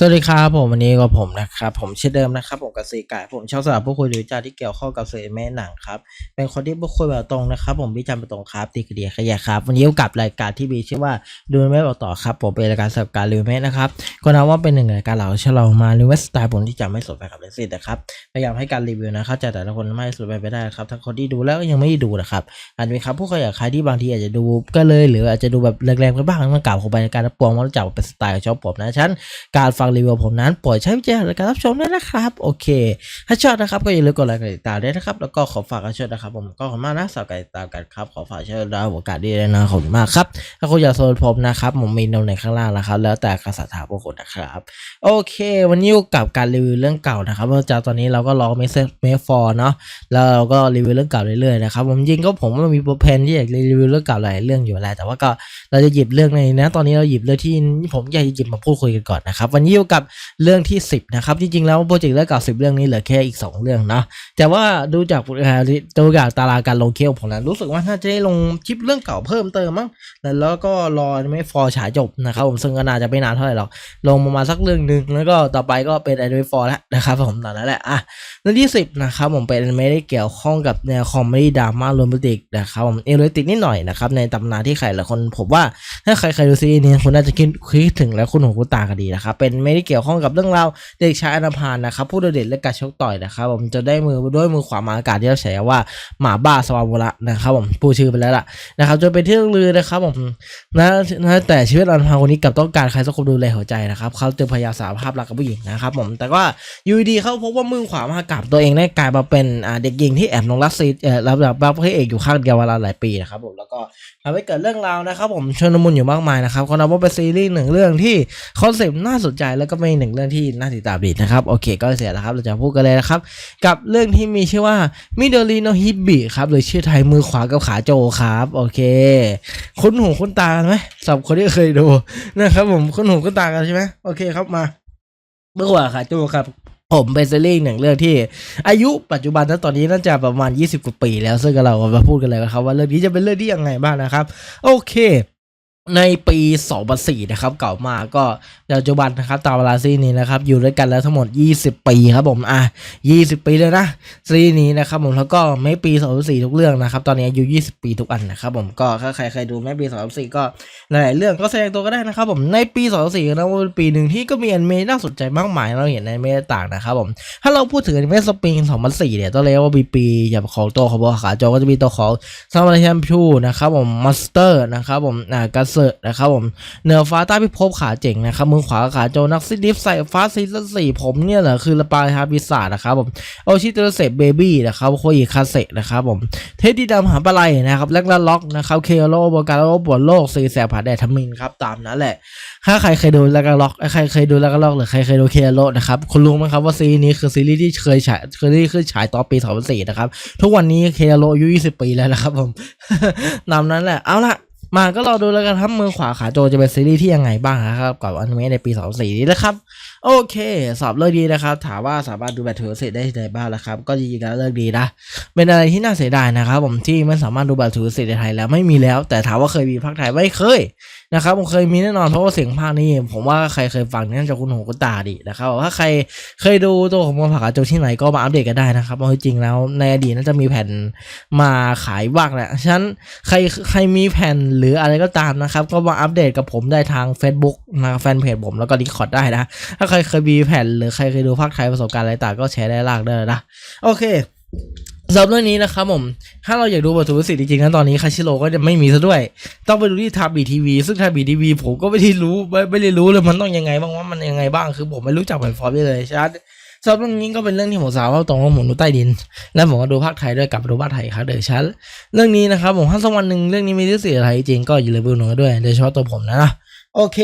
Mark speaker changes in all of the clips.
Speaker 1: สวัสดีครับผมวันนี้ก็ผมนะครับ ผมเช่นเดิมนะครับผมกับสีกายผมชอบสำหรับผู้คุยหรือวิจาที่เกี่ยวข้องกับสื่อแม่หนังครับเป็นคนที่พูดคุยแบบตรงนะครับ ผมวิจารณ์แบบตรงครับตีคดีขยะครับวันนี้อยู่กับรายการที่มีชื่อว่าดูไม่บอกต่อครับผมเป็นรายการสำหรับการรีวิวแม่นะครับก็นับว่าเป็นหนึ่งรายการเราที่เรามารีวิวสไตล์ผมที่จะไม่สนไปกับเลสิตนะครับพยายามให้การรีวิวนะเข้าใจแต่ละคนไม่สนไปไม่ได้ครับทั้งคนที่ดูแล้วยังไม่ได้ดูนะครับอาจจะมีครับผู้ขยายใครที่บางทีอาจจะดูก็เลยหรืออาจจะดูแบบแรงๆไปบ้างมันกล่าวของไปในการรับปวงว่ารู้จักว่าเป็นสไตล์ของชอบผมนะฉันการฟังรีวิวผมนั้นโปรดใช้วิจารณญาณในการรับชมด้วยนะครับ โอเค ถ้าชอบนะครับก็อย่าลืมกดไลค์กดติดตามด้วยนะครับ แล้วก็ขอฝากกันช่วยนะครับ ผมก็ขอบมากนะสำหรับการติดตามกันครับ ขอฝากช่วยดาวโอกาสดีเลยนะขอบคุณมากครับ ถ้าคุณอยากโซนผมนะครับ ผมมีนมในข้างล่างนะครับ แล้วแต่กษัตริย์ถาพวกคุณนะครับ โอเค วันนี้อยู่กับการรีวิวเรื่องเก่านะครับเพราะจากตอนนี้เราก็รอเมสเมฟฟอร์เนาะ แล้วเราก็รีวิวเรื่องเก่าเรื่อยๆนะครับ ผมจริงก็ผมก็มีโปรแพนที่อยากรีวิวเรื่องเก่าหลายเรื่องอยู่แล้วแต่ว่าก็เราจะหยิบเรื่องในนะ ตอนนี้เราหยิบเรื่องที่ผมอยากจะหยิบมาพูดคุยกันก่อนนะครับวันนี้ยู่กับเรื่องที่ 10 นะครับ จริงๆ แล้วโปรเจกต์เรื่องเก่า10 เรื่องนี้เหลือแค่อีก 2 เรื่องนะแต่ว่าดูจากเอ่อดูจากตารางการลงเคลของผมแล้วรู้สึกว่าน่าจะได้ลงคลิปเรื่องเก่าเพิ่มเติมมั้งแล้วก็รอไม่ฟอร์ฉายจบนะครับผมซึ่งก็น่าจะไม่นานเท่าไหร่หรอกลงประมาณสักเรื่องหนึ่งแล้วก็ต่อไปก็เป็นไอนิเดฟอร์แล้วนะครับผมตอนนั้นแหละอะเรื่องที่ 10 นะครับผมเป็นไม่ได้เกี่ยวข้องกับแนวคอมเมดี้ดราม่าโรแมนติกนะครับผมเอโรติกนิดหน่อยนะครับในตำนานที่ใครหลายคนผมว่าถ้าใครเคยดูซีรีส์นี้คุณน่าจะคิดคิดถึงและคุณหูคุณตากันดีนะครับเป็นไม่ได้เกี่ยวข้องกับเรื่องราวเด็กชายอนาพานนะครับผู้โดดเด่นและการชกต่อยนะครับผมจะได้มือด้วยมือขวามาอากาศที่เราใช้ว่าหมาบ้าสวามุระนะครับผมพูดชื่อไปแล้วล่ะนะครับจนเป็นที่เรื่องลือนะครับผมนะนะแต่ชีวิตอนาพานคนนี้กับต้องการใครสักคนดูแลหัวใจนะครับเขาจึงพยายามสารภาพรักกับผู้หญิงนะครับผมแต่ว่าอยู่ดีๆเขาพบว่ามือขวามหากาบตัวเองได้กลายมาเป็นเด็กหญิงที่แอบนงรักซีเอ่อรับแบบรับพระเอกอยู่ข้างเดียวเวลาหลายปีนะครับผมแล้วก็ทำให้เกิดเรื่องราวนะครับผมชนมุนอยู่มากมายนะครับเขานับว่าเป็นซีรีส์หนึ่งเรื่องที่คอนเซปต์น่าสนใจแล้วก็เป็นหนึ่งเรื่องที่น่าติดตามดีนะครับ โอเค ก็เสียแล้วครับ เราจะพูดกันเลยนะครับ กับเรื่องที่มีชื่อว่ามิโดริโนฮิบิครับ หรือชื่อไทยมือขวากับขาโจครับ โอเค คุ้นหูคุ้นตากันไหมสำหรับคนที่เคยดูนะครับผมคุ้นหูคุ้นตากันใช่ไหมโอเคครับมาเมื่อวานขาโจครับผมเป็นซีรีส์หนึ่งเรื่องที่ อายุปัจจุบันณตอนนี้น่าจะประมาณ 20 กว่าปีแล้วซึ่งเรามาพูดกันเลยนะครับว่าเรื่องนี้จะเป็นเรื่องที่ยังไงบ้างนะครับ โอเค ในปี 2004 นะครับ เก่ามากก็ปัจจุบันนะครับตามเวลาซีนี้นะครับ อยู่ด้วยกันแล้วทั้งหมด 20 ปีครับผม อะ 20 ปีเลยนะ ซีนี้นะครับผมแล้วก็ไม่ปี 2004 ทุกเรื่องนะครับ ตอนนี้อายุ 20 ปีทุกอันนะครับผมก็ถ้าใครเคยดูไม่ปี 2004 ก็หลายๆเรื่องก็แสดงตัวก็ได้นะครับผมในปี 2004นะเป็นปีหนึ่งที่ก็มีอนิเมะน่าสนใจมากมายเราเห็นในอนิเมะต่างนะครับผมถ้าเราพูดถึงอนิเมะสปริง 2004 เนี่ยต้องเรียกว่าปีปีอย่างของตัวของบขาโจก็จะมีตัวของซามาริแชมพูนะครับผมมาสเตอร์นะครับผมอ่ากาซอร์นะครับผมเหนือฟ้าใต้พิภพขาเจ๋งนะครับมือขวาขาโจนักซิดิฟใส่ฟ้าซีซั่นสี่ผมเนี่ยเหรอคือระปายฮาบิศานะครับผมโอชิเตอร์เซเบบี้นะครับโคอิคาเซนะครับผมเท็ดดี้ดำหาปลาไหลนะครับแล็กลาล็อกนะครับเคโรโบการโรบวดโลกซีแสบผาแดดทมินครับตามนั้นแหละ ถ้าใครเคยดูแล้วก็ล็อกใครเคยดูแล้วก็ล็อกหรือใครเคยดูเคโรนะครับคุณรู้ไหมครับว่าซีรีส์นี้คือซีรีส์ที่เคยฉายเคยที่ขึ้นฉายตอนปี2004นะครับทุกวันนี้เคโรอายุ20 ปีแล้วนะครับผมนำนั้นแหละเอาละ มาก็รอดูแล้วกันครับมือขวาขาโจจะเป็นซีรีส์ที่ยังไงบ้างนะครับกับอนิเมะในปี 24 นี้นะครับ โอเค สอบเรื่องดีนะครับ ถามว่าสามารถดูแบบถือเสร็จได้ที่ไหนบ้างแล้วครับ ก็จริงๆแล้วเรื่องดีนะ เป็นอะไรที่น่าเสียดายนะครับ ผมที่ไม่สามารถดูแบบถือเสร็จในไทยแล้วไม่มีแล้ว แต่ถามว่าเคยมีภาคไทยไม่เคย นะครับผมเคยมีแน่นอนเพราะว่าเสียงภาคนี้ ผมว่าใครเคยฟังนี่น่าจะคุ้นหูคุ้นตาดีนะครับถ้าใครเคยดูตัวของมอผักกาโจที่ไหนก็มาอัปเดตกันได้นะครับเพราะจริงแล้วในอดีตน่าจะมีแผ่นมาขายบ้างแหละฉะนั้นใครใครมีแผ่นหรืออะไรก็ตามนะครับ ก็มาอัปเดตกับผมได้ทาง Facebook นะแฟนเพจผมแล้วก็ดิคอร์ดได้นะ ถ้าใครเคยมีแผ่นหรือใครเคยดูภาคไทยประสบการณ์อะไรต่างก็แชร์ได้ลากได้นะโอเค สำหรับเรื่องนี้นะครับผม ถ้าเราอยากดูบททุสิทธิ์จริงๆนะตอนนี้คาชิโร่ก็จะไม่มีซะด้วย ต้องไปดูที่ทาบีทีวีซึ่งทาบีทีวีผมก็ไม่ได้รู้ไม่ไม่ได้รู้เลยมันต้องยังไงบ้างว่ามันยังไงบ้างคือผมไม่รู้จักแพลตฟอร์มเลยช่ไหมสำหรับเรื่องนี้ก็เป็นเรื่องที่ผมสาวว่าตรงว่าผมดูใต้ดิน แล้วผมก็ดูภาคไทยด้วยกับดูภาคไทยครับเดี๋ยวชันเรื่องนี้นะครับผมถ้าสักวันหนึ่งเรื่องนี้มีที่เสียอะไรจริงก็อย่าลืมดูหนูด้วยโดยเฉพาะตัวผมนะโอเค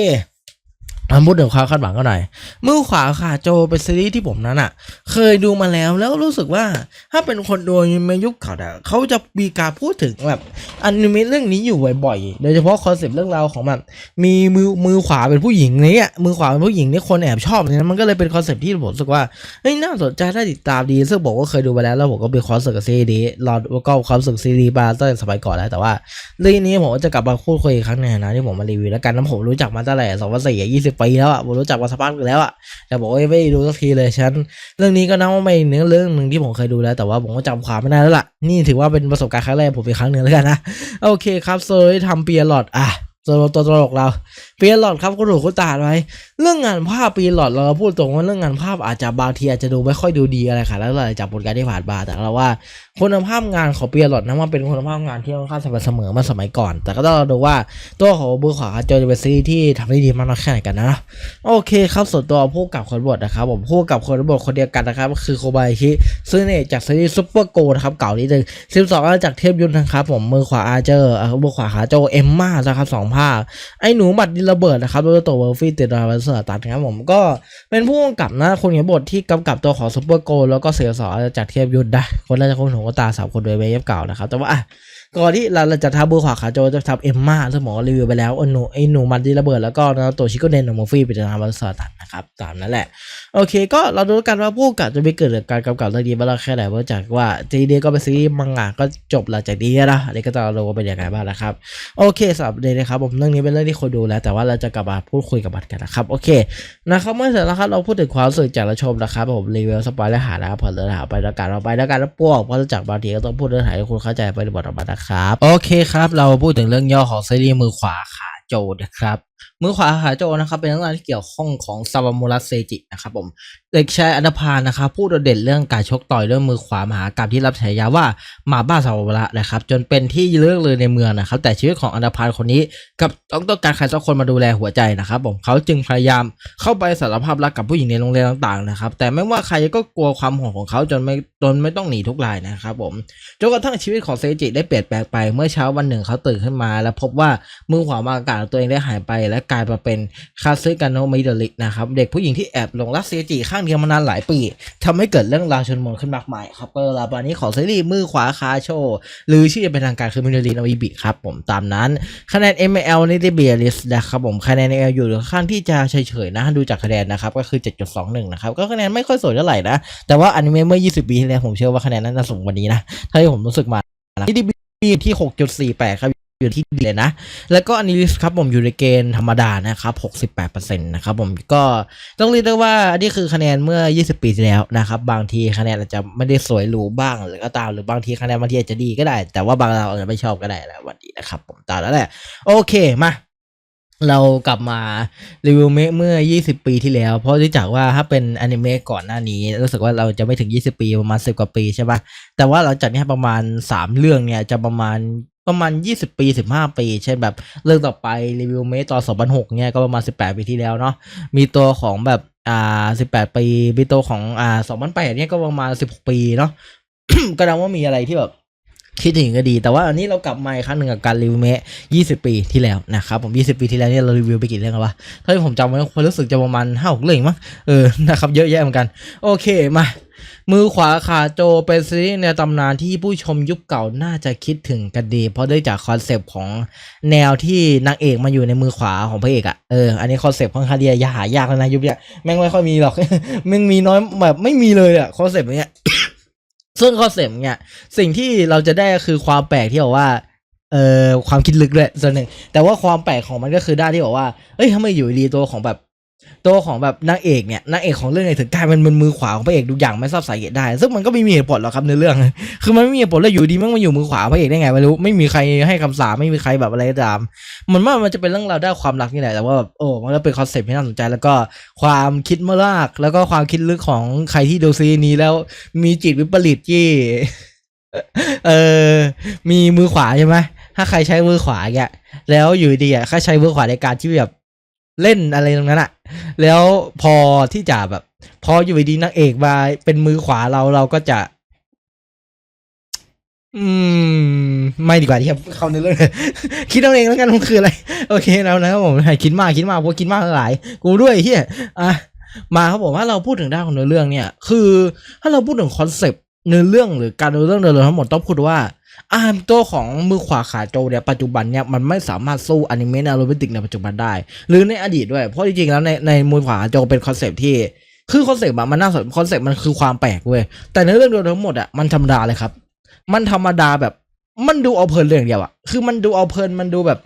Speaker 1: มาพูดถึงความคาดหวังก็หน่อยมือขวาขาโจเป็นซีรีส์ที่ผมนั้นอะ เคยดูมาแล้วแล้วรู้สึกว่าถ้าเป็นคนดูในยุคเก่าอะเขาจะมีการพูดถึงแบบอนิเมะเรื่องนี้อยู่บ่อยๆ โดยเฉพาะคอนเซปต์เรื่องราวของแบบมีมือมือขวาเป็นผู้หญิงนี่ยมือขวาเป็นผู้หญิงนี่คนแอบชอบเนี่ยมันก็เลยเป็นคอนเซปต์ที่ผมรู้สึกว่าเฮ้ยน่าสนใจน่าติดตามดีซึ่งบอกว่าเคยดูไปแล้วแล้วผมก็เป็นความสึกกับซีรีส์รอแล้วก็ความสึกซีรีส์มาตั้งแต่สมัยก่อนแล้วแต่ว่าเรื่องนี้ผมจะกลับมาพูดคุยอีกครั้งในฐานะที่ผมมารีวิวแล้วกันแล้วผมรู้จักมาตั้งแต่สองพันสี่ยี่สิบบปีแล้วอะผมรู้จักมาสักพักหนึ่งแล้วอะแต่บอกว่าไม่ดูสักทีเลยฉันเรื่องนี้ก็นับว่าไม่เนื้อเรื่องหนึ่งที่ผมเคยดูแล้ว แต่ว่าผมก็จำความไม่ได้แล้วล่ะ นี่ถือว่าเป็นประสบการณ์ครั้งแรกผมอีกครั้งหนึ่งแล้วกันนะโอเคครับโซยทำเปียร์ลอดอะตัวตัวตลกเราเปียร์ลอดครับก็ถูกคุณตาไว้ เรื่องงานภาพปีหลอดเราพูดตรงว่าเรื่องงานภาพอาจจะบางทีอาจจะดูไม่ค่อยดูดีอะไรค่ะแล้วเราจากผลการที่ผ่านมาแต่เราว่า คุณภาพงานของปีหลอดนั้นมันเป็นคุณภาพงานที่ค่อนข้างสม่ำเสมอมาสมัยก่อน แต่ก็ต้องดูว่าตัวของมือขวาเจอเป็นซีที่ทำได้ดีมากน้อยแค่ไหนกันนะ โอเคครับส่วนตัวผู้กับคนบทนะครับผมผู้กับคนบทคนเดียวกันนะครับก็คือโคบายชิซึ่งเนี่ยจากซีรีส์ซุปเปอร์โกนะครับเก่านิดนึง12อันจากเทพยุทธนะครับผมมือขวาอาเจอร์มือขวาขาโจเอมมานะครับสองภาคไอ้หนูบัตดินระเบิดนะครับโดยตัวเวอร์ฟี่ติดดาวเสือตัดนะครับผมก็เป็นผู้กำกับนะคนเขียนบทที่กำกับตัวของซุปเปอร์โกแล้วก็เสียสอจากเทพยุทธนะคนแรกจะคนหูโอตาสามคนโดยเวฟเก่านะครับ แต่ว่า ก่อนที่เราจะทำมือขวาขาโจจะทำเอ็มมาซึ่งหมอรีวิวไปแล้วไอ้หนูไอ้หนูบัตรดินระเบิดแล้วก็ตัวชิโกเนนของมอฟี่เป็นดาวเสือตัดนะครับตามนั้นแหละ โอเค ก็เราดูกันว่าผู้กำกับจะไปเกิดการกำกับเรื่องนี้มาแล้วแค่ไหนเพราะจากว่าทีเดียก็เป็นซีรีส์มังงะก็จบหลังจากนี้นะอันนี้ก็จะเราดูว่าเป็นยังไงบ้างนะครับ โอเคสำหรับเดย์นะครับผมเรื่องนี้เป็นเรื่องที่คนดูแล้ว แต่ว่าเราจะกลับมาพูดคุยกับบัตรกันนะครับโอเคนะครับเมื่อเสร็จแล้วครับเราพูดถึงความรู้สึกจากเราชมนะครับผมรีวิวสปอยและหานะครับพอเดินหาไปแล้วกันเราไปแล้วกันแล้วพวกเพราะจากบางทีก็ต้องพูดเรื่องไหนให้คุณเข้าใจไปในบทของบัตรนะครับ โอเคครับ เราพูดถึงเรื่องย่อของซีรีส์มือขวาขาโจนะครับมือขวาขาโจนะครับ เป็นเรื่องราวที่เกี่ยวข้องของซาวามุระเซจินะครับผมเด็กชายอันธพาลนะครับพูดโดดเด่นเรื่องการชกต่อยเรื่องมือขวามหากรรมที่รับฉายาว่าหมาบ้าซาวามุระนะครับ จนเป็นที่เลือกเลยในเมืองนะครับ แต่ชีวิตของอันธพาลคนนี้กับต้องต้องการใครสักคนมาดูแลหัวใจนะครับ ผมเขาจึงพยายามเข้าไปสารภาพรักกับผู้หญิงในโรงเรียนต่างๆนะครับ แต่ไม่ว่าใครก็กลัวความโหดของเขาจนไม่จนไม่ต้องหนีทุกรายนะครับผมจนกระทั่งชีวิตของเซจิได้เปลี่ยนแปลงไปเมื่อเช้าวันหนึ่งเขาตื่นขึ้นมา แล้วพบว่ามือขวามากาศของตัวเองได้หายไปและกลายมาเป็นคาซึกานโนมิโดรินะครับเด็กผู้หญิงที่แอบหลงรักเซจิข้างเดียวมานานหลายปีทำให้เกิดเรื่องราวชนวนขึ้นมากมายครับก็ลาบานี้ของซีรีส์มือขวาคาโช หรือชื่อเป็นทางการคือมิโดริโนอิบิครับผมตามนั้นคะแนน ML นี่ได้เบียริสนะครับผมคะแนน ML อยู่ค่อนข้างที่จะเฉยๆนะดูจากคะแนนนะครับก็คือ 7.21 นะครับก็คะแนนไม่ค่อยสวยเท่าไหร่นะแต่ว่าอนิเมะเมื่อ 20 ปีที่แล้วผมเชื่อว่าคะแนนนั้นจะสูงกว่านี้นะเท่าที่ผมรู้สึกมานะที่ดีที่ 6.48 ครับ อยู่ที่ดีเลยนะ แล้วก็อันนี้ครับผมอยู่ในเกณฑ์ธรรมดานะครับ68%นะครับผมก็ต้องเรียกได้ว่าอันนี้คือคะแนนเมื่อ 20 ปีที่แล้วนะครับ บางทีคะแนนอาจจะไม่ได้สวยหรูบ้างหรือก็ตามหรือบางทีคะแนนบางทีอาจจะดีก็ได้ แต่ว่าบางเราอาจจะไม่ชอบก็ได้และวันนี้นะครับ ผมตามแล้วแหละโอเคมาเรากลับมารีวิวเมะเมื่อ 20 ปีที่แล้ว เพราะที่จากว่าถ้าเป็นอนิเมะก่อนหน้านี้ รู้สึกว่าเราจะไม่ถึง 20 ปีประมาณ 10 กว่าปีใช่ปะแต่ว่าหลังจากนี้ประมาณ 3 เรื่องเนี่ยจะประมาณ ประมาณ 20 ปี 15 ปี เช่นแบบเรื่องต่อไปรีวิวเมะตอน2006เนี่ยก็ประมาณ 18 ปีที่แล้วเนาะมีตัวของแบบอ่า 18 ปีมีตัวของอ่า2008เนี่ยก็ประมาณ 16 ปีเนาะก็นับว่ามีอะไรที่แบบ คิดถึงก็ดี แต่ว่าอันนี้เรากลับมาอีกครั้งหนึ่งกับการรีวิวเมะ20 ปีที่แล้วนะครับผม 20 ปีที่แล้วเนี่ยเรารีวิวไปกี่เรื่องแล้ววะถ้าที่ผมจำไว้คนรู้สึกจะประมาณห้าหกเรื่องมั้งเออนะครับเยอะแยะเหมือนกัน โอเคมามือขวาขาโจเป็นซีรีส์ในตำนานที่ผู้ชมยุคเก่าน่าจะคิดถึงกันดี เพราะด้วยจากคอนเซปต์ของแนวที่นางเอกมาอยู่ในมือขวาของพระเอกอะ่ะเอออันนี้คอนเซปต์ค่อนข้างที่จะหายากแล้วนะยุคเนี้ยแม่งไม่ค่อยมีหรอกแม่งมีน้อยแบบไม่มีเลยอะคอนเซปต์เนี้ย ซึ่งคอนเซปต์เนี่ยสิ่งที่เราจะได้ก็คือความแปลกที่บอกว่าเอ่อความคิดลึกด้วยส่วนหนึ่งแต่ว่าความแปลกของมันก็คือด้านที่บอกว่าเอ้ยทำไมอยู่ดีตัวของแบบ ตัวของแบบนางเอกเนี่ยนางเอกของเรื่องเนี่ยถึงกลายเป็นมือมือขวาของพระเอกดูอย่างไม่ทราบสาเหตุได้ ซึ่งมันก็ไม่มีเหตุผลหรอกครับในเรื่อง คือมันไม่มีเหตุผลแล้วอยู่ดีมันมาอยู่มือขวาพระเอกได้ไงไม่รู้ไม่มีใครให้คำสาไม่มีใครแบบอะไรก็ตาม มันว่ามันจะเป็นเรื่องราวด้านความรักนี่แหละแต่ว่าแบบโอ้มันก็เป็นคอนเซ็ปต์ที่น่าสนใจ แล้วก็ความคิดมรากแล้วก็ความคิดลึกของใครที่ดูซีนี้แล้วมีจิตวิปริตที่เออมีมือขวาใช่ไหมถ้าใครใช้มือขวาแกแล้วอยู่ดีอะเขาใช้มือขวาในการที่แบบเล่นอะไรตรงนั้นอะ แล้วพอที่จะแบบ พออยู่ดีนางเอกมาเป็นมือขวาเราเราก็จะ อืม ไม่ดีกว่าที่เขาในเรื่องคิดเอาเองแล้วกันมันคืออะไร โอเคแล้วนะครับผมคิดมากคิดมากเพราะคิดมากหลาย กูด้วยเฮียอะมาครับผมถ้าเราพูดถึงด้านของเนื้อเรื่องเนี่ย คือ ถ้าเราพูดถึงคอนเซปต์เนื้อเรื่องหรือการเนื้อเรื่องเดินเรื่องทั้งหมดต้องพูดว่า อ่าตัวของมือขวาขาโจเนี่ยปัจจุบันเนี่ยมันไม่สามารถสู้อนิเมะแนวโรแมนติกในปัจจุบันได้ หรือในอดีตด้วย เพราะจริงๆแล้วในในมือขวาขาโจเป็นคอนเซปที่คือคอนเซปต์มันน่าสนคอนเซปต์มันคือความแปลกเว้ยแต่ในเรื่องโดยทั้งหมดอะมันธรรมดาเลยครับ มันธรรมดาแบบ มันดูเอาเพลินเรื่องเดียวอะคือมันดูเอาเพลิน มันดูแบบ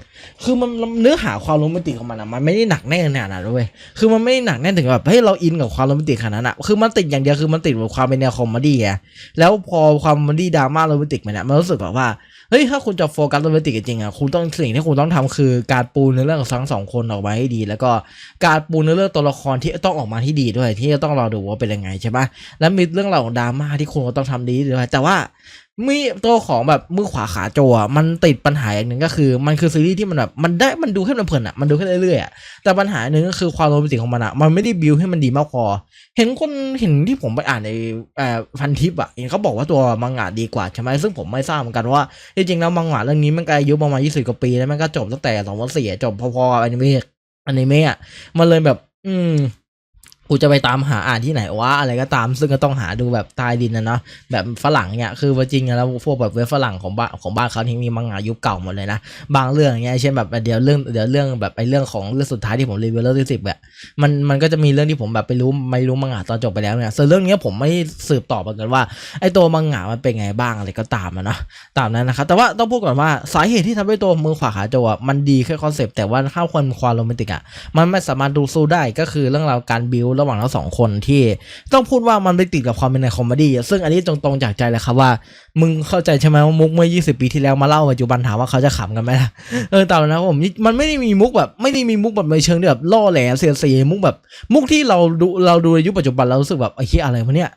Speaker 1: คือมันเนื้อหาความโรแมนติกของมันอะมันไม่ได้หนักแน่นขนาดนั้นเว้ยคือมันไม่ได้หนักแน่นถึงแบบเฮ้ยเราอินกับความโรแมนติกขนาดนั้นอะคือมันติดอย่างเดียวคือมันติดกับความเป็นแนวคอมเมดี้ไงแล้วพอความคอมเมดี้ดราม่าโรแมนติกมันเนี่ยมันรู้สึกแบบว่า เฮ้ยถ้าคุณจะโฟกัสโรแมนติกจริงอะคุณต้องสิ่งที่คุณต้องทำคือการปูเนื้อเรื่องของทั้งสองคนออกมาให้ดี แล้วก็การปูเนื้อเรื่องตัวละครที่ต้องออกมาที่ดีด้วย ที่จะต้องรอดูว่าเป็นยังไงใช่ปะแล้วมีเรื่องราวของดราม่าที่คุณต้องทำดีด้วยแต่ว่า มีตัวของแบบมือขวาขาโจอะมันติดปัญหาอย่างหนึ่งก็คือ มันคือซีรีส์ที่มันแบบมันได้มันดูแค่เพลินอะมันดูแค่เรื่อยๆอะแต่ปัญหาหนึ่งก็คือความโรแมนติกของมันอะมันไม่ได้บิวให้มันดีมากพอ เห็นคนเห็นที่ผมไปอ่านในเอ่อพันทิปอะเห็นเขาบอกว่าตัวมังงะดีกว่าใช่ไหมซึ่งผมไม่ทราบเหมือนกันว่าจริงๆแล้วมังงะเรื่องนี้มันก็อายุประมาณยี่สิบกว่าปีแล้วมันก็จบตั้งแต่สองพันสี่จบพอๆกับอนิเมะอนิเมะอะมันเลยแบบ อืม กูจะไปตามหาอ่านที่ไหนวะอะไรก็ตามซึ่งก็ต้องหาดูแบบใตายดินนะเนาะแบบฝรั่งเนี่ยคือว่าจริงแล้วพวกแบบเว็บฝรั่งของบ้านของบ้านเขาที่มีมังงะยุคเก่าหมดเลยนะบางเรื่องเงี้ยเช่นแบบเดี๋ยวเรื่องเดี๋ยวเรื่องแบบไอ้เรื่องของเรื่องสุดท้ายที่ผมรีวิวเรื่องที่สิบอะมันมันก็จะมีเรื่องที่ผมแบบไปรู้ไม่รู้มังงะตอนจบไปแล้วเนี่ยส่วนเรื่องเนี้ยผมไม่สืบต่อเหมือนกันว่าไอ้ตัวมังงะมันเป็นไงบ้างอะไรก็ตามอะเนาะตามนั้นนะครับแต่ว่าต้องพูดก่อนว่าสาเหตุที่ทำให้ตัวมือขวาขาโจอะมันดีแค่คอนเซปต์แต่ว่าข้าวความความโรแมนติกอะมันไม่สามารถดูสู้ได้ก็คือเรื่องราวการบิวระหว่างทั้งสองคนที่ต้องพูดว่ามันไปติดกับความเป็นในคอมเมดี้อะซึ่งอันนี้ตรงๆจากใจเลยครับว่า มึงเข้าใจใช่ไหมว่ามุกเมื่อ 20 ปีที่แล้วมาเล่าปัจจุบันถามว่าเขาจะขำกันไหมล่ะเออแต่นะครับผมมันไม่ได้มีมุกแบบไม่ได้มีมุกแบบในเชิงที่แบบล่อแหลเสียดสีมุกแบบ มุกที่เราดูเราดูในยุคปัจจุบันเรารู้สึกแบบไอ้เหี้ยอะไรวะเนี่ย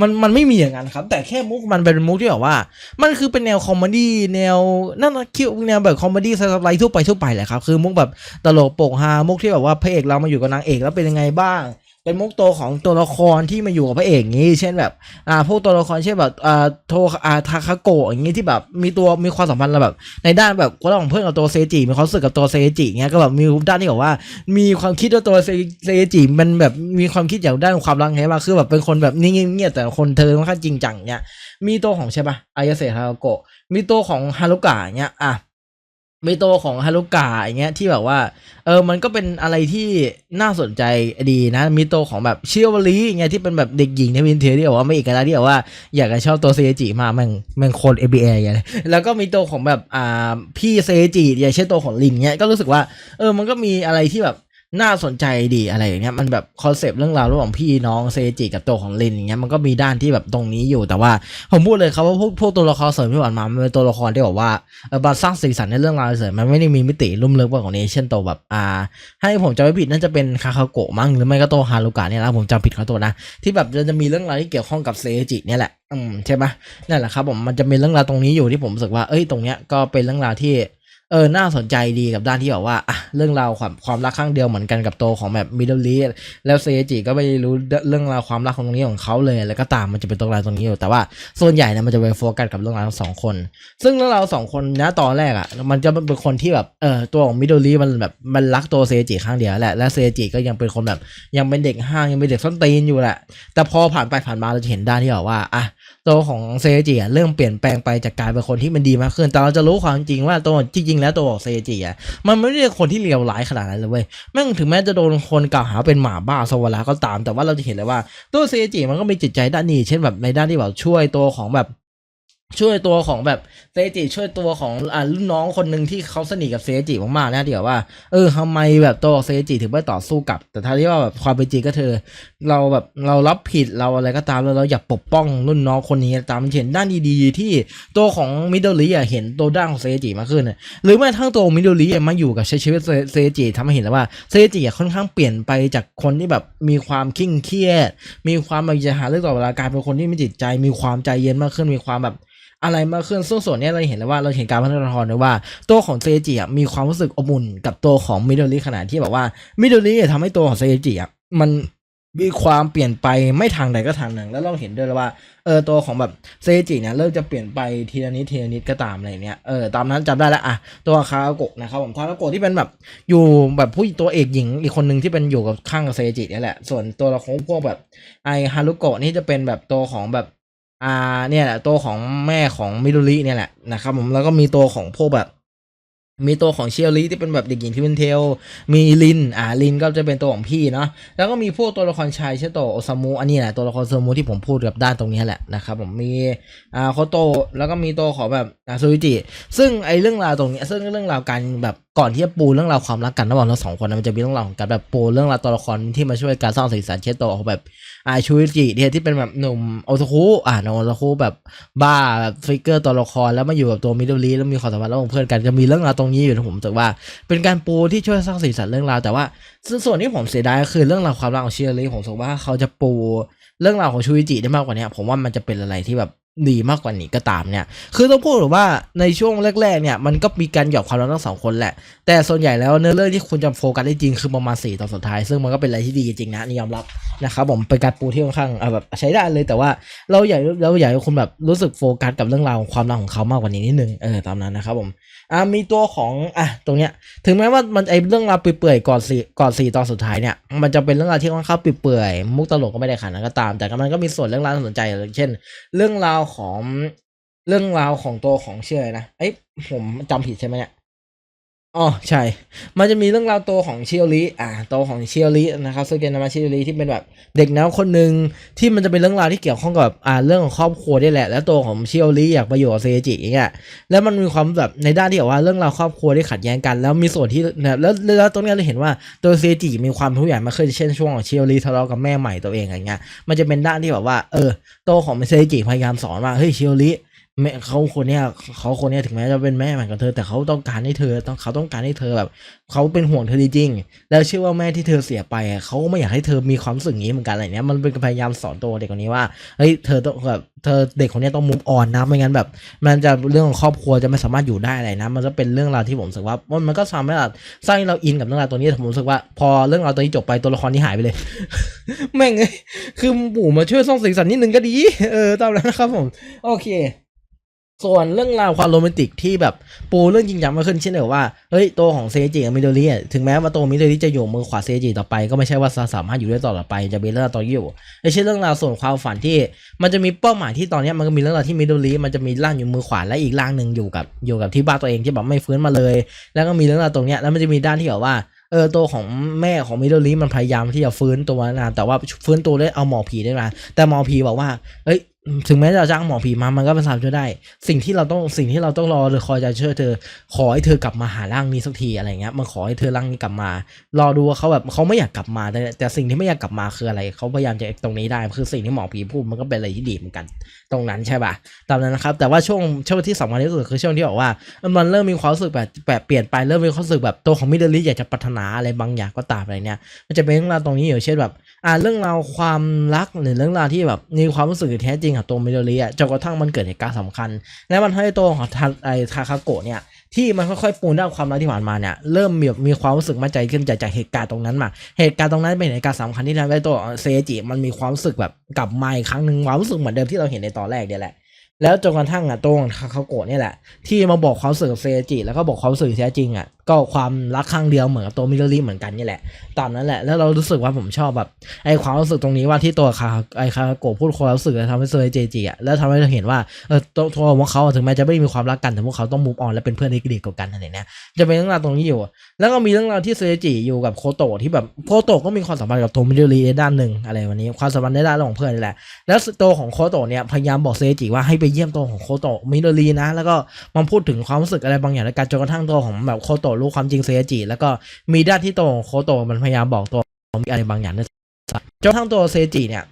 Speaker 1: มันมันไม่มีอย่างนั้นครับ แต่แค่มุกมันเป็นมุกที่แบบว่า มันคือเป็นแนวคอมเมดี้แนวนั่นนะคิวแนวแบบคอมเมดี้สไลด์ทั่วไปทั่วไปแหละครับคือมุกแบบตลกโปกฮามุกที่แบบว่าพระเอกเรามาอยู่กับนางเอกแล้วเป็นยังไงบ้าง เป็นมุกโตของตัวละครที่มาอยู่กับพระเอกอย่างนี้ เช่นแบบอ่าพวกตัวละครเช่นแบบอ่าโทอาทาคาโกะอย่างนี้ที่แบบมีตัวมีความสัมพันธ์ระแบบในด้านแบบระหว่างเพื่อนกับตัวเซจิมีความรู้สึกกับตัวเซจิเงี้ยก็แบบมีด้านที่แบบว่า มีความคิดว่าตัวเซเซจิมันแบบมีความคิดอย่างด้านความรักไงบ้าคือแบบเป็นคนแบบนิ่งเงียบแต่คนเธอค่อนข้างจริงจังเงี้ยมีตัวของใช่ปะอายาเซฮาโกะมีตัวของฮารุกะเงี้ยอะ มีตัวของฮารุกะอย่างเงี้ยที่แบบว่า เออมันก็เป็นอะไรที่น่าสนใจดีนะ มีตัวของแบบเชียวลีอย่างเงี้ยที่เป็นแบบเด็กหญิงในวินเทอร์ที่แบบว่าไม่เอกลักษณ์ที่แบบว่าอยากจะชอบตัวเซจิมากแม่งแม่งโคน ABA อย่างเงี้ยแล้วก็มีตัวของแบบอ่าพี่เซจิอย่างเช่นตัวของลินเงี้ยก็รู้สึกว่าเออมันก็มีอะไรที่แบบ น่าสนใจดีอะไรอย่างเงี้ยมันแบบคอนเซปต์เรื่องราวระหว่างพี่น้องเซจิกับตัวของลินอย่างเงี้ยมันก็มีด้านที่แบบตรงนี้อยู่แต่ว่าผมพูดเลยครับว่าพวกพวกตัวละครเสริมที่ผ่านมามันเป็นตัวละครที่แบบว่าเออมาสร้างสีสันในเรื่องราวเสริมมันไม่ได้มีมิติลุ่มลึกกว่าของนี้เช่นตัวแบบอ่าให้ผมจำไม่ผิดน่าจะเป็นคาคาโกะมั้งหรือไม่ก็ตัวฮารุกะเนี่ยนะผมจำผิดเขาตัวนะที่แบบจะมีเรื่องราวที่เกี่ยวข้องกับเซจิเนี่ยแหละอืมใช่ไหมนั่นแหละครับผมมันจะมีเรื่องราวตรงนี้อยู่ที่ผมรู้สึกว่าเอ้ยตรงเนี้ยก็เป็นเรื่องราวที่ เออ น่าสนใจดีกับด้านที่แบบว่าอะเรื่องราวความความรักข้างเดียวเหมือนกันกับตัวของแบบมิดเดิลลีแล้วเซจิก็ไม่รู้เรื่องราวความรักของตรงนี้ของเขาเลย แล้วก็ตามมันจะเป็นตรงราวตรงนี้อยู่ แต่ว่าส่วนใหญ่เนี่ยมันจะไปโฟกัสกับเรื่องราวสองคน ซึ่งเรื่องราวสองคนนะตอนแรกอะ มันจะเป็นคนที่แบบเออตัวของมิดเดิลลีมันแบบมันรักตัวเซจิข้างเดียวแหละ และเซจิก็ยังเป็นคนแบบยังเป็นเด็กห้างยังเป็นเด็กส้นตีนอยู่แหละ แต่พอผ่านไปผ่านมาเราจะเห็นด้านที่แบบว่าอะตัวของเซจิอะเริ่มเปลี่ยนแปลงไปจากกลายเป็นคนที่มันดีมากขึ้น แต่เราจะรู้ความจริงว่าตัวจริงแล้วตัวของเซจิอะมันไม่ได้คนที่เลวร้ายขนาดนั้นเลยเว้ยแม่งถึงแม้จะโดนคนกล่าวหาเป็นหมาบ้าสวราก็ตาม แต่ว่าเราจะเห็นเลยว่าตัวเซจิมันก็มีจิตใจด้านนี้เช่นแบบในด้านที่แบบช่วยตัวของแบบ ช่วยตัวของแบบเซจิช่วยตัวของอ่ารุ่นน้องคนหนึ่งที่เขาสนิทกับเซจิมากๆนะที่แบบว่าเออทำไมแบบตัวเซจิถึงไม่ต่อสู้กลับ แต่ถ้ายที่ว่าแบบความเป็นจริงก็เธอ เราแบบเรารับผิดเราอะไรก็ตามแล้วเราอยากปกป้องรุ่นน้องคนนี้ตามเห็นด้านดีๆที่ตัวของมิดเดิลลีอะเห็นตัวด้านของเซจิมากขึ้น หรือแม้กระทั่งตัวมิดเดิลลีอะมาอยู่กับใช้ชีวิตเซเซจิทำให้เห็นแล้วว่าเซจิอะค่อนข้างเปลี่ยนไปจากคนที่แบบมีความเคร่งเครียด มีความแบบจะหาเรื่องต่อเวลากลายเป็นคนที่มีจิตใจ มีความใจเย็นมากขึ้นมีความแบบ อะไรมากขึ้นซึ่งส่วนเนี้ยเราเห็นเลยว่าเราเห็นการพัฒนาตัวละครด้วยว่า ตัวของเซจิอะมีความรู้สึกอบอุ่นกับตัวของมิโดริขนาดที่แบบว่ามิโดริทำให้ตัวของเซจิอะมันมีความเปลี่ยนไปไม่ทางใดก็ทางหนึ่ง แล้วเราเห็นด้วยแล้วว่าเออตัวของแบบเซจิเนี่ยเริ่มจะเปลี่ยนไปทีละนิดทีละนิดก็ตามอะไรเนี้ยเออตามนั้นจำได้แล้วอะตัวคาโกะนะครับผมคาโกะที่เป็นแบบอยู่แบบผู้ตัวเอกหญิงอีกคนหนึ่งที่เป็นอยู่กับข้างกับเซจิเนี่ยแหละส่วนตัวละครพวกแบบไอฮารุโกะนี่จะเป็นแบบตัวของแบบ อ่าเนี่ยแหละตัวของแม่ของมิโดริเนี่ยแหละนะครับผมแล้วก็มีตัวของพวกแบบมีตัวของเชียริที่เป็นแบบเด็กหญิงที่เป็นเทล มีลิน อ่า ลินก็จะเป็นตัวของพี่เนาะ แล้วก็มีพวกตัวละครชายเช่นตัวโอซามุ อันนี้แหละตัวละครโอซามุที่ผมพูดกับด้านตรงนี้แหละนะครับผม มี อ่าโคโต แล้วก็มีตัวของแบบอ่าซูริจิ ซึ่งไอเรื่องราวตรงนี้ ซึ่งเรื่องราวการแบบก่อนที่จะปูเรื่องราวความรักกันระหว่างทั้งสองคนนะมันจะมีเรื่องราวของการแบบปูเรื่องราวตัวละครที่มาช่วยการสร้างสีสันเช่นตัวของแบบอาชูริจิเนี่ยที่เป็นแบบหนุ่มโอซาคุอ่านโอซาคุแบบบ้าแบบฟิกเกอร์ตัวละครแล้วมาอยู่กับตัวมิดเดิลลีแล้วมีความสัมพันธ์ระหว่างเพื่อนกันจะมีเรื่องราวตรงนี้อยู่นะผมรู้สึกว่า เป็นการปูที่ช่วยสร้างสีสันเรื่องราวแต่ว่าส่วนที่ผมเสียดายก็คือเรื่องราวความรักของเชียร์ลีผมสึกว่าเขาจะปูเรื่องราวของชูริจิได้มากกว่านี้ผมว่ามันจะเป็นอะไรที่แบบ ดีมากกว่านี้ก็ตามเนี่ย คือต้องพูดหรือว่าในช่วงแรกๆเนี่ยมันก็มีการหยอกความรักทั้งสองคนแหละ แต่ส่วนใหญ่แล้วเนื้อเรื่องที่คุณจะโฟกัสได้จริงคือประมาณสี่ตอนสุดท้าย ซึ่งมันก็เป็นอะไรที่ดีจริงนะนี่ยอมรับนะครับผมเป็นการปูที่ค่อนข้างแบบใช้ได้เลยแต่ว่าเราอยากเราอยากให้คุณแบบรู้สึกโฟกัสกับเรื่องราวของความรักของเขามากกว่านี้นิดนึงเออตามนั้นนะครับผมอ่ามีตัวของอะตรงเนี้ยถึงแม้ว่ามันไอเรื่องราวเปื่อยๆก่อนสี่ก่อนสี่ตอนสุดท้ายเนี่ยมันจะเป็นเรื่องราวที่ค่อนข้างเปื่อยๆมุกตลกก็ไม่ได้ขนาดนั้นก็ตาม แต่มันก็มีส่วนเรื่องราวสนใจอย่างเช่น เรื่องราวของเรื่องราวของตัวของเชื่อนะ เอ้ยผมจำผิดใช่ไหมเนี่ย อ๋อใช่ มันจะมีเรื่องราวตัวของเชียวลิอ่าตัวของเชียวลินะครับซึ่งเป็นนามาเชียวลิที่เป็นแบบเด็กน้ำคนหนึ่งที่มันจะเป็นเรื่องราวที่เกี่ยวข้องกับอ่าเรื่องของครอบครัวได้แหละ แล้วตัวของเชียวลิอยากไปอยู่กับเซจิอย่างเงี้ยแล้วมันมีความแบบในด้านที่แบบว่าเรื่องราวครอบครัวที่ขัดแย้งกัน แล้วมีส่วนที่แบบแล้วแล้วตรงนี้เราเห็นว่าตัวเซจิมีความผู้ใหญ่มาขึ้นเช่นช่วงของเชียวรีทะเลาะกับแม่ใหม่ตัวเองอะไรเงี้ยมันจะเป็นด้านที่แบบว่าเออตัวของเซจิพยายามสอนว่าเฮ้ยเชียวรี แม่เขาคนเนี้ยเขาคนเนี้ยถึงแม้จะเป็นแม่ใหม่กับเธอ แต่เขาต้องการให้เธอต้องเขาต้องการให้เธอแบบเขาเป็นห่วงเธอจริงๆแล้วเชื่อว่าแม่ที่เธอเสียไปเขาก็ไม่อยากให้เธอมีความสึกอย่างนี้เหมือนกันอะไรเนี้ยมันเป็นพยายามสอนตัวเด็กคนนี้ว่าเฮ้ยเธอต้องแบบเธอเด็กคนเนี้ยต้องมุกอ่อนนะไม่งั้นแบบ มันจะเรื่องของครอบครัวจะไม่สามารถอยู่ได้อะไรนะ มันจะเป็นเรื่องราวที่ผมรู้สึกว่ามันมันก็ทำให้เราสร้างให้เราอินกับเรื่องราวตัวนี้ผมรู้สึกว่า พอเรื่องราวตัวนี้จบไปตัวละครนี้หายไปเลย แม่งเอ้ยคือปู่มาช่วยสร้างสีสันนิดนึงก็ดี เออตามนั้นนะครับผม โอเค ส่วนเรื่องราวความโรแมนติกที่แบบปูเรื่องจริงจังมากขึ้นเช่นเดียวว่าเฮ้ยตัวของเซจิกับมิโดริถึงแม้ว่าตัวมิโดริจะอยู่มือขวาเซจิต่อไปก็ไม่ใช่ว่าสามารถอยู่ได้ตลอไปจะมีเรื่องราวต่ออยู่ไม่ใช่เรื่องราวส่วนความฝันที่ มันจะมีเป้าหมายที่ตอนนี้มันก็มีเรื่องราวที่มิโดริมันจะมีร่างอยู่มือขวาและอีกร่างหนึ่งอยู่กับอยู่กับที่บ้านตัวเองที่แบบไม่ฟื้นมาเลย แล้วก็มีเรื่องราวตรงเนี้ยแล้วมันจะมีด้านที่แบบว่าเออตัวของแม่ของมิโดริมันพยายามที่จะฟื้นตัวนะแต่ว่าฟื้นตัวได้เอาหมอผีได้มาแต่หมอผีบอกว่าเอ้ย ถึงแม้จะจ้างหมอผีมา มันก็เป็นสามช่วยได้ สิ่งที่เราต้องสิ่งที่เราต้องรอหรือคอยจะช่วยเธอ ขอให้เธอกลับมาหาร่างนี้สักทีอะไรเงี้ย มันขอให้เธอร่างนี้กลับมา รอดูว่าเขาแบบเขาไม่อยากกลับมาแต่แต่สิ่งที่ไม่อยากกลับมาคืออะไร เขาพยายามจะตรงนี้ได้ คือสิ่งที่หมอผีพูดมันก็เป็นอะไรที่ดีเหมือนกัน ตรงนั้นใช่ป่ะ ตามนั้นนะครับ แต่ว่าช่วงช่วงที่สำคัญที่สุดคือช่วงที่บอกว่า มันเริ่มมีความรู้สึกแบบแบบเปลี่ยนไป เริ่มมีความรู้สึกแบบตัวของมิเดลิอยากจะพัฒนาอะไรบางอย่างก็ตามอะไรเนี่ย มันจะเป็นเรื่องราวตรงนี้อยู่เช่นแบบ อ่าเรื่องราวความรักหรือเรื่องราวที่แบบมีความรู้สึกแท้จริงกับตัวมิโดริอะจนกระทั่งมันเกิดเหตุการณ์สำคัญ และมันให้ตัวของทาไอทาคาโกะเนี่ยที่มันค่อยๆปูนด้านความรักที่ผ่านมาเนี่ยเริ่มมีมีความรู้สึกมั่นใจขึ้นจากจากเหตุการณ์ตรงนั้นมา เหตุการณ์ตรงนั้นเป็นเหตุการณ์สำคัญที่ทำให้ตัวเซจิมันมีความรู้สึกแบบกลับมาอีกครั้งหนึ่งความรู้สึกเหมือนเดิมที่เราเห็นในตอนแรกเนี่ยแหละ แล้วจนกระทั่งอะตัวของทาคาโกะเนี่ยแหละ ที่มาบอกความรู้สึกกับเซจิ แล้วก็บอกความรู้สึกที่แท้จริงอะก็ความรักครั้งเดียวเหมือนกับตัวมิโดริเหมือนกันนี่แหละ ตามนั้นแหละ แล้วเรารู้สึกว่าผมชอบแบบไอ้ความรู้สึกตรงนี้ว่าที่ตัวคาไอ้คาโกะพูดความรู้สึกทำให้เซเจจิอะแล้วทำให้เราเห็นว่าเออตัวตัวของเขาถึงแม้จะไม่มีความรักกันแต่พวกเขาต้องมูฟออนและเป็นเพื่อนที่ดีกันอะไรเนี้ยจะเป็นเรื่องราวตรงนี้อยู่ แล้วก็มีเรื่องราวที่เซจิอยู่กับโคโตะที่แบบโคโตะก็มีความสัมพันธ์กับโทมิโดริในด้านหนึ่งอะไรวันนี้ความสัมพันธ์ในด้านของเพื่อนนี่แหละแล้วตัวของโคโตะเนี่ยพยายามบอกเซจิว่าให้ไปเยี่ยมตัวของโคโตะมิโดรีนะ แล้วก็มันพูดถึงความรู้สึกอะไรบางอย่างในการจนกระทั่งตัวของแบบโคโตะรู้ความจริงเซจิแล้วก็มีด้านที่ตัวของโคโตะมันพยายามบอกตัวมีอะไรบางอย่างในจนกระทั่งตัวเซจิเนี่ย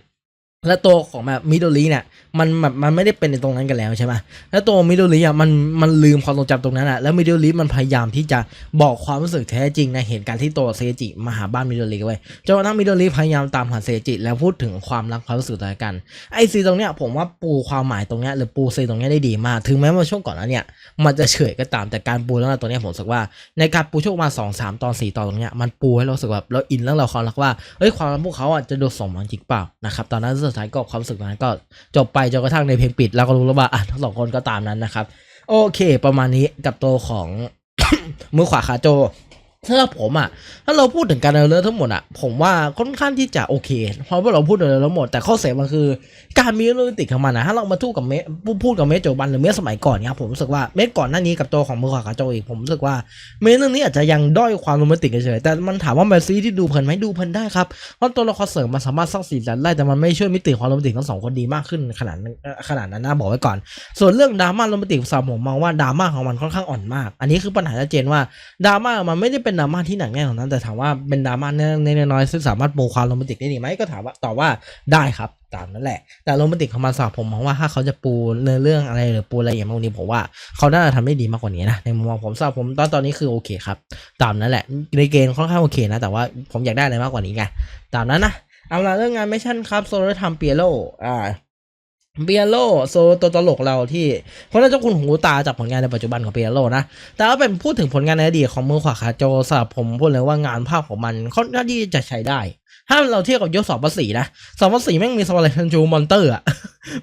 Speaker 1: และตัวของแบบมิโดรีเนี่ย มันแบบมันไม่ได้เป็นในตรงนั้นกันแล้วใช่ไหมแล้วตัวมิโดริอะมันมันลืมความทรงจำตรงนั้นอะแล้วมิโดริมันพยายามที่จะบอกความรู้สึกแท้จริงในเหตุการณ์ที่ตัวเซจิมาหาบ้านมิโดริไว้จนกระทั่งมิโดริพยายามตามหาเซจิแล้วพูดถึงความรักความรู้สึกต่อกันไอซีตรงเนี้ยผมว่าปูความหมายตรงเนี้ยหรือปูซีตรงเนี้ยได้ดีมาก ถึงแม้ว่าช่วงก่อนนั้นเนี่ยมันจะเฉยก็ตามแต่การปูเรื่องราวตัวเนี้ยผมสึกว่าในการปูช่วงมาสองสามตอนสี่ตอนตรงเนี้ยมันปูให้เรารู้สึกแบบเราอินเรื่องเราวความรักว่าเอ้ยความรักพวกเขาอะจะดนสมหวังจริงเปล่านะครับตอนนั้นสุดท้ายก็ความรู้สึกตรงนั้นก็จบไปจนกระทั่งในเพลงปิดเราก็รู้แล้วว่าอะทั้งสองคนก็ตามนั้นนะครับ โอเค ประมาณนี้กับตัวของ มือขวาขาโจ สำหรับผมอะถ้าเราพูดถึงการเดินเรื่องทั้งหมดอะผมว่าค่อนข้างที่จะโอเคเพราะว่าเราพูดเดินเรื่องทั้งหมดแต่ข้อเสียมันคือ การมีโรแมนติกของมันนะถ้าเรามาทู่กับเมสพูดพูดกับเมสโจบันหรือเมสสมัยก่อนเนี่ยผมรู้สึกว่าเมสก่อนหน้านี้กับตัวของมือขวาขาโจอีกผมรู้สึกว่าเมสเรื่องนี้อาจจะยังด้อยความโรแมนติกเฉยแต่มันถามว่ามันซีรีส์ที่ดูเพลินไหมดูเพลินได้ครับเพราะตัวละครเสริมมันสามารถสร้างสีสันได้แต่มันไม่ช่วยมิติความโรแมนติกทั้งสองคนดีมากขึ้นขนาดขนาดนั้นนะบอกไว้ก่อน ส่วนเรื่องดราม่าโรแมนติกสำหรับผมมองว่าดราม่าของมันค่อนข้างอ่อนมาก อันนี้คือปัญหาชัดเจนว่าดราม่ามันไม่ได้เป็นดราม่าที่หนักแน่นของนั้น แต่ถามว่าเป็นดราม่าเล็กน้อยซึ่งสามารถปูความโรแมนติกได้ดีไหมก็ถามว่าตอบว่าได้ครับตามนั้นแหละ แต่โรแมนติกของมันสำหรับผมมองว่าถ้าเขาจะปูเนื้อเรื่องอะไรหรือปูอะไรอย่างพวกนี้ผมว่าเขาน่าจะทำได้ดีมากกว่านี้นะในมุมมองผมสำหรับผมตอนตอนนี้คือโอเคครับ ตามนั้นแหละในเกณฑ์ค่อนข้างโอเคนะ แต่ว่าผมอยากได้อะไรมากกว่านี้ไงตามนั้นนะเอาละเรื่องงานไม่ชั่นครับโซโลทำเปียโลอ่า เปียโลโซตัวตลกเราที่เพราะน่าจะคุณหูตาจากผลงานในปัจจุบันของเปียโลนะ แต่ว่าเป็นพูดถึงผลงานในอดีตของมือขวาขาโจสำหรับผมพูดเลยว่างานภาพของมันค่อนข้างที่จะใช้ได้ ถ้าเราเทียบกับยศสองภาษีนะสองภาษีแม่งมีสวาเลชันจูมอนเตอร์อะ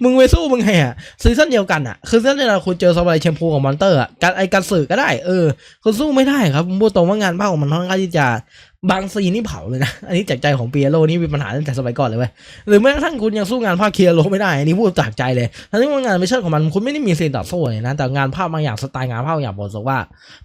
Speaker 1: มึงไปสู้มึงไงอะซีซั่นเดียวกันอะคือซีซั่นเดียวกันคุณเจอสวาเลชันพูกับมอนเตอร์อะการไอการสื่อก็ได้ เออคือสู้ไม่ได้ครับผมพูดตรงว่างานภาพของมันค่อนข้างที่จะ บางซีนนี่เผาเลยนะ อันนี้จากใจของเปียโลนี่มีปัญหาตั้งแต่สมัยก่อนเลยเว้ย หรือแม้กระทั่งคุณยังสู้งานภาพเคลียโลไม่ได้ อันนี้พูดจากใจเลย ทั้งที่ว่างานไม่ใช่ของมันคุณไม่ได้มีซีนต่อสู้เลยนะ แต่งานภาพบางอย่างสไตล์งานภาพอย่างผมรู้สึกว่า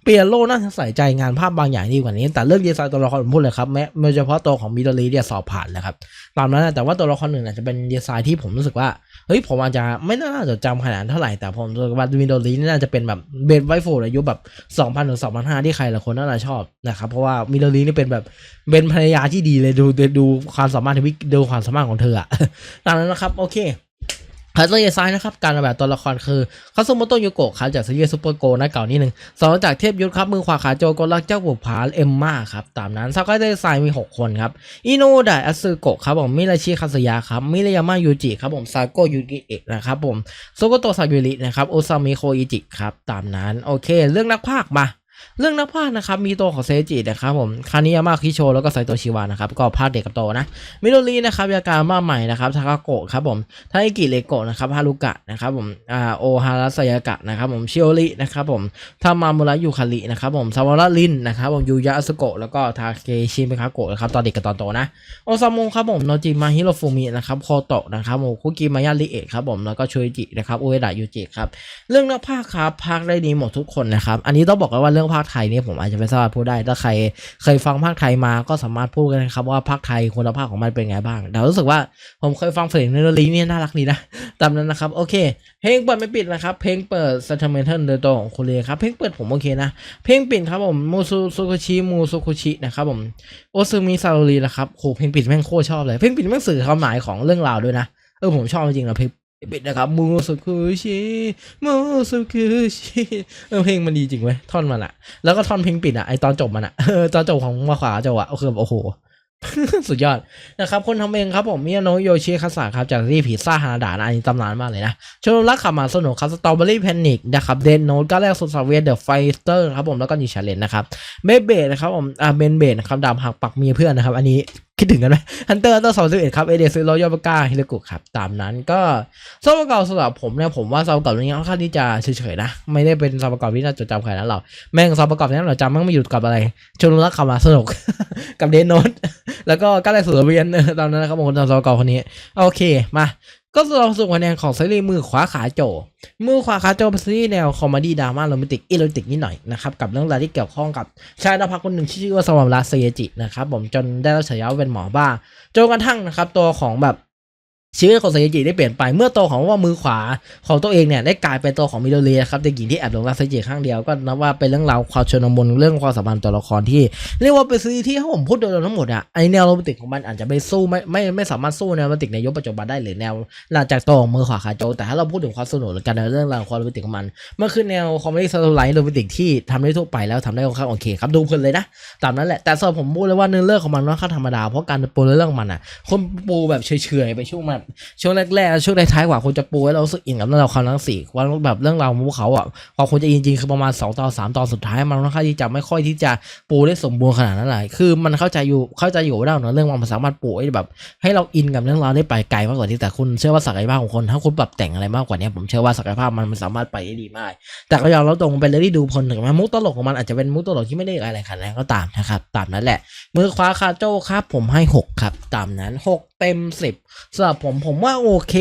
Speaker 1: เปียโลน่าจะใส่ใจงานภาพบางอย่างดีกว่านี้ แต่เรื่องดีไซน์ตัวละครผมพูดเลยครับแม้โดยเฉพาะตัวของมิโดรีเนี่ยสอบผ่านเลยครับ ตามนั้นนะแต่ว่าตัวละครหนึ่งอาจจะเป็นดีไซน์ที่ผมรู้สึกว่า เฮ้ยผมอาจจะไม่น่าจะจำขนาดนั้นเท่าไหร่แต่ผมรู้ว่ามิโดรีนี่น่าจะเป็นแบบเบสไวโฟอายุแบบ 2,000ถึง2,500 ที่ใครหลายคนน่าจะชอบนะครับ เพราะว่ามิโดลีนี่เป็นแบบเป็นภรรยาที่ดีเลยดูดูความสามารถที่วิดูความสามารถของเธออะตามนั้นนะครับ โอเค ฮัตเตอร์เยซ้ายนะครับการออกแบบตัวละครคือคาซุโมโตะโยโกะครับจากซีรีส์ซูเปอร์โกนะเก่านิดนึงสองจากเทพยุทธครับมือขวาขาโจโกรักเจ้าบุกผาเอ็มมาครับตามนั้นซากาเตไซมี 6 คนครับอิโนดะอัสึโกะครับผมมิราชิคาสยะครับมิรายามายูจิครับผมซาโกยูกิเอะนะครับผมโซโกโตะซากุรินะครับโอซามิโคอิจิครับตามนั้นโอเค เรื่องนักพากมา เรื่องนักพากย์นะครับมีตัวของเซจินะครับผมคานิยามาคิโชแล้วก็ไซโตชิวานะครับก็ภาคเด็กกับโตนะมิโดรีนะครับยาการมาใหม่นะครับทากาโกะครับผมทาอิกิเลโกะนะครับฮารุกะนะครับผมอ่าโอฮาระสยากะนะครับผมชิโอรินะครับผมทามามุระยูคารินะครับผมซาวาระลินนะครับผมยูยะอสุโกะแล้วก็ทาเคชิมิคาโกะนะครับตอนเด็กกับตอนโตนะโอซามุครับผมโนจิมาฮิโรฟูมินะครับโคโตะนะครับผมคุกิมายาริเอะครับผมแล้วก็ชูจินะครับอุเอดะยูจิครับเรื่องนักพากย์ครับพากได้ดีหมดทุกคนนะครับอันนี้ต้องบอกว่าเรื่องพากย์ไทยเนี่ยผมอาจจะไม่สามารถพูดได้ ถ้าใครเคยฟังพากย์ไทยมาก็สามารถพูดกันนะครับว่าพากย์ไทยคุณภาพของมันเป็นไงบ้างแต่รู้สึกว่าผมเคยฟังเพลงในเรื่องนี้เนี่ยน่ารักดีนะ ตามนั้นนะครับ โอเค เพลงเปิดไม่ปิดนะครับ เพลงเปิด sentimental โดยตัวของคุณเลครับ เพลงเปิดผมโอเคนะ เพลงปิดครับผมมูซูซุคุชิมูซุคุชินะครับผมโอซึมิซาโรรีนะครับโหเพลงปิดแม่งโคตรชอบเลย เพลงปิดแม่งสื่อความหมายของเรื่องราวด้วยนะ เออผมชอบจริงๆนะเพลง ปิดนะครับมูสุคุชิมูสุคุชิเออเพลงมันดีจริงเว้ยท่อนมันอะแล้วก็ท่อนเพลงปิดอะไอตอนจบมันอะตอนจบของมาขวาจบอะคือแบบโอ้โห สุดยอดนะครับ คนทำเองครับผมมิยาโนโยชิคาสะครับจากที่ผีซ่าฮานาดะนะอันนี้ตำนานมากเลยนะชมรักขับมาสนุกครับสตรอเบอรี่แพนิกนะครับเดนโนตก็แรกสุดสเวียเดอะไฟเตอร์ครับผมแล้วก็นิชาเลนนะครับเบเบดนะครับผมอ่าเบนเบดนะครับดาบหักปักเมียเพื่อนนะครับ อันนี้คิดถึงกันไหมฮันเตอร์ตัวสองสิบเอ็ดครับ เอเดซึโรยอปก้าฮิลกุครับ ตามนั้นก็ซาวประกอบสำหรับผมเนี่ยผมว่าซาวประกอบนี้ค่อนข้างที่จะเฉยๆนะ ไม่ได้เป็นซาวประกอบที่น่าจดจำขนาดนั้นหรอกแม่งซาวประกอบนี้เราจำแม่งไม่หยุดกับอะไรชมรมรักขับมาสนุกกับเดนโนตแล้วก็ก้าแรกสุดเวียนตามนั้นนะครับผมทำซาวประกอบคนนี้ โอเคมา ก็สำหรับส่วนคะแนนของซีรีส์มือขวาขาโจ มือขวาขาโจเป็นซีรีส์แนวคอมเมดี้ดราม่าโรแมนติกอีโรติกนิดหน่อยนะครับกับเรื่องราวที่เกี่ยวข้องกับชายนภักคนหนึ่งที่ชื่อว่าสวามราเซจินะครับผมจนได้รับฉายาว่าเป็นหมอบ้าจนกระทั่งนะครับตัวของแบบ ชีวิตของเซจิได้เปลี่ยนไปเมื่อโตของว่ามือขวาของตัวเองเนี่ยได้กลายเป็นตัวของมิโดเรีครับเด็กหญิงที่แอบหลงรักเซจิข้างเดียวก็นับว่าเป็นเรื่องราวความชนมนเรื่องความสัมพันธ์ตัวละครที่ เรียกว่าเป็นซีรีส์ที่ถ้าผมพูดโดยรวมทั้งหมดอะไอแนวโรแมนติกของมันอาจจะไม่สู้ไม่ไม่ไม่สามารถสู้แนวโรแมนติกในยุคปัจจุบันได้หรือแนวหลังจากตัวของมือขวาขาโจแต่ถ้าเราพูดถึงความสนุกหรือการเรื่องราวของความโรแมนติกของมันมันคือแนวคอมเมดี้สไลด์โรแมนติกที่ทำได้ทั่วไปแล้วทำได้ค่อนข้างโอเคครับดูเพลินเลยนะตามนั้นแหละแต่สำหรับผมพูดเลยว่าเนื้อเรื่องของมันค่อนข้างธรรมดาเพราะการปูเรื่องของมันอะคนปูแบบเฉยๆไปช่วงแบบช่วงแรกๆช่วงท้ายๆกว่าคุณจะปูให้เราสึกอินกับเรื่องราวความทั้งสี่ว่าแบบเรื่องราวของพวกเขาอะกว่าคุณจะอินจริงคือประมาณ2ตอน3ตอนสุดท้ายมันค่อนข้างที่จะไม่ค่อยที่จะปูได้สมบูรณ์ขนาดนั้นเลยคือมันเข้าใจอยู่เข้าใจอยู่ว่าเรื่องเรื่องมันสามารถปูให้แบบ ให้เราอินกับเรื่องราวได้ไปไกลมากกว่านี้แต่คุณเชื่อว่าศักยภาพของคนถ้าคุณปรับแต่งอะไรมากกว่านี้ผมเชื่อว่าศักยภาพมันมันสามารถไปได้ดีมาก แต่ก็ยอมรับตรงเป็นเรื่องที่ดูพลถึงแม้มุกตลกของมันอาจจะเป็นมุกตลกที่ไม่ได้อะไรขนาดนั้นก็ตามนะครับตามนั้นแหละมือขวาคาโจ้ครับผมให้ 6 ครับ ตามนั้น 6 เต็ม 10สำหรับผมผมว่าโอเค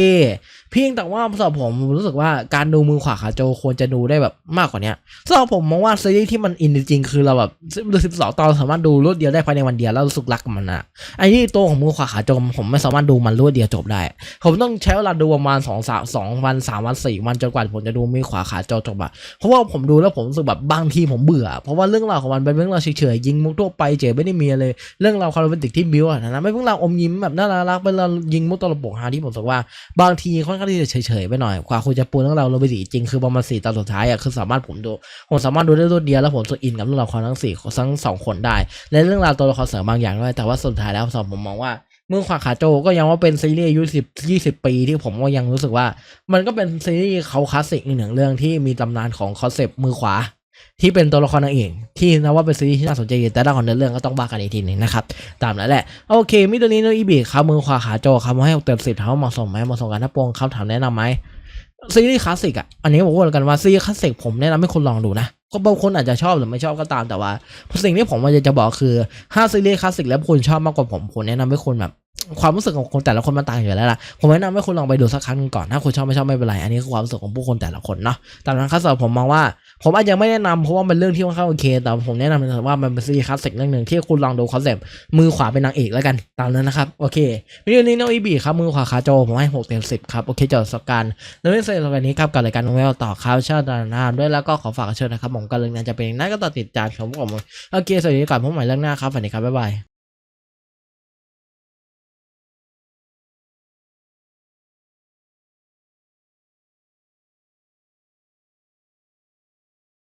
Speaker 1: เพียงแต่ว่าสำหรับผมรู้สึกว่าการดูมือขวาขาโจควรจะดูได้แบบมากกว่านี้สำหรับผมมองว่าซีรีส์ที่มันอินจริงๆคือเราแบบดูสิบสองตอนสามารถดูรวดเดียวได้ภายในวันเดียวแล้วรู้สึกรักกับมันอะไอ้ที่ตัวของมือขวาขาโจผมไม่สามารถดูมันรวดเดียวจบได้ ผมต้องใช้เวลาดูประมาณสองสามสองวันสามวันสี่วันจนกว่าผมจะดูมือขวาขาโจจบอะเพราะว่าผมดูแล้วผมรู้สึกแบบบางทีผมเบื่อ เพราะว่าเรื่องราวของมันเป็นเรื่องราวเฉยๆยิงมุกทั่วไปเจไม่ได้มีอะไรเรื่องราวความโรแมนติกที่บิวอะนะไม่เพิ่งเราอมยิ้มแบบน่ารักเป็นเรายิงมุกตลบกฮาที่ผมรู้สึกว่าบางทีค่อนก็ที่จะเฉยๆไปหน่อยกว่าคุณจะปูเรื่องเราโรบิสีจริงคือประมาณสี่ตอนสุดท้ายอะคือสามารถผมดูผมสามารถดูได้รวดเดียวแล้วผมสึกอินกับเรื่องราวความทั้งสี่ทั้งสองคนได้และเรื่องราวตัวละครเสริมบางอย่างด้วยแต่ว่าสุดท้ายแล้วสำหรับผมมองว่าเมื่อควาขาโจก็ยังว่าเป็นซีรีส์อายุสิบยี่สิบปีที่ผมก็ยังรู้สึกว่า มันก็เป็นซีรีส์เขาคลาสสิกอีกหนึ่งเรื่องที่มีตำนานของคอนเซปต์มือขวา ที่เป็นตัวละครนางเอกที่นับว่าเป็นซีรีส์ที่น่าสนใจอยู่แต่ด้านของเนื้อเรื่องก็ต้องบ้ากันอีกทีหนึ่งนะครับ ตามนั้นแหละ โอเค มิตัวนี้โนอีบีครับมือขวาขาโจครับมาให้เต็มสิบถามว่าเหมาะสมไหมเหมาะสมกันถ้าปวงคำถามแนะนำไหมซีรีส์คลาสสิกอะ อันนี้ผมบอกกันว่าซีรีส์คลาสสิกผมแนะนำให้คุณลองดูนะก็บางคนอาจจะชอบหรือไม่ชอบก็ตามแต่ว่าสิ่งที่ผมอยากจะบอกคือห้าซีรีส์คลาสสิกแล้วคุณชอบมากกว่าผมผมแนะนำให้คุณแบบ ความรู้สึกของคนแต่ละคนมันต่างอยู่แล้วล่ะ ผมแนะนำให้คุณลองไปดูสักครั้งก่อน ถ้าคุณชอบไม่ชอบไม่เป็นไร อันนี้คือความรู้สึกของผู้คนแต่ละคนเนาะตามนั้นครับสำหรับผมมองว่า ผมอาจจะไม่แนะนำเพราะว่าเป็นเรื่องที่ค่อนข้างโอเค แต่ผมแนะนำว่ามันเป็นซีรีส์คลาสสิกเรื่องหนึ่งที่คุณลองดูคอนเซปต์มือขวาเป็นนางเอกแล้วกัน ตามนั้นนะครับ โอเควิดีโอนี้น้องอีบีครับ มือขวาขาโจผมให้หกเต็มสิบครับ โอเคจบประสบการณ์แล้วไม่เสร็จแล้ววันนี้ครับกับรายการน้องแววต่อครับชาตินานด้วยแล้วก็ขอฝากเชิญนะครับผมกำลังจะเป็นนักก็ต่อติดตามของผมโอเคสวัสดีก่อนพบใหม่เรื่องหน้าครับสวัสดีครับบ๊ายบาย